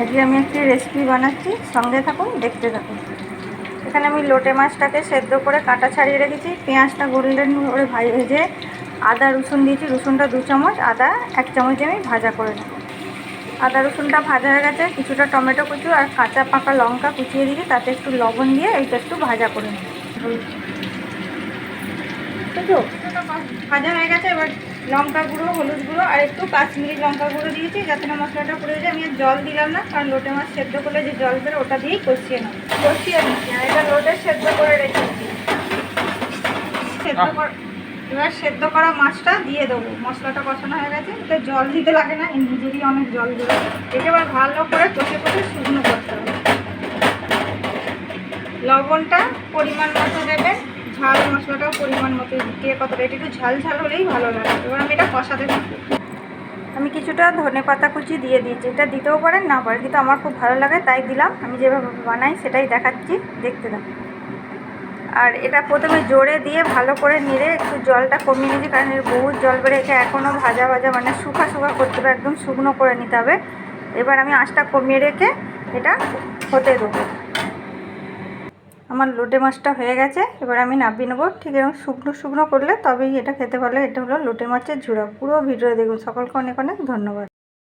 আজকে আমি একটি রেসিপি বানাচ্ছি। সঙ্গে থাকুন দেখতে থাকুন। এখানে আমি লোটে মাছটাকে সেদ্ধ করে কাটা ছাড়িয়ে রেখেছি। পেঁয়াজটা গোল্ডেন করে ভেজে আদা রসুন দিয়েছি। রসুনটা দু চামচ আদা এক চামচ আমি ভাজা করে নেব। আদা রসুনটা ভাজা হয়ে গেছে। কিছুটা টমেটো কুচু আর কাঁচা পাকা লঙ্কা কুচিয়ে দিয়েছি। তাতে একটু লবণ দিয়ে এইটা একটু ভাজা করে নেব। ভাজা হয়ে গেছে এবার লঙ্কা গুঁড়ো হলুদ গুঁড়ো আর একটু কাশ্মীরি লঙ্কা গুঁড়ো দিয়েছি যাতে না মশলাটা পুড়ে যায়। আমি আর জল দিলাম না কারণ লোটে মাছ সেদ্ধ করলে যে জল বেরো ওটা দিয়েই কষিয়ে নেব। কষিয়ে নিচ্ছি আর এটা লোটে সেদ্ধ করে রেখেছি। সেদ্ধ কর এবার সেদ্ধ করা মাছটা দিয়ে দেবো। মশলাটা কষানো হয়ে গেছে এতে জল দিতে লাগে না নিজেরই অনেক জল দেবে একে এবার ভালো করে কষে কষে শুকনো লবণটা পরিমাণ মতো দেবেন, ঝাল মশলাটাও পরিমাণ মতো কে কতটা একটু ঝাল ঝাল হলেই ভালো লাগে। এবার আমি এটা কষাতে থাকি। আমি কিছুটা ধনে পাতা কুচি দিয়ে দিয়েছি। এটা দিতেও পারেন, না পারেন, কিন্তু আমার খুব ভালো লাগে, তাই দিলাম। আমি যেভাবে বানাই সেটাই দেখাচ্ছি, দেখতে থাকুন। আর এটা প্রথমে জোরে দিয়ে ভালো করে নেড়ে একটু জলটা কমিয়ে নিয়েছি, কারণ এর বহুত জল বেড়ে একে এখনও ভাজা ভাজা মানে শুকা শুকা করতে হবে, একদম শুকনো করে নিতে হবে। এবার আমি আঁচটা কমিয়ে রেখে এটা হতে দেবো। আমার লোটে মাছটা হয়ে গেছে, এবার আমি নাবিয়ে নেব। ঠিক এরকম শুকনো শুকনো করলে তবেই এটা খেতে পারলে, এটা হলো লোটে মাছের ঝুড়া। পুরো ভিডিও দেখুন। সকলকে অনেক অনেক ধন্যবাদ।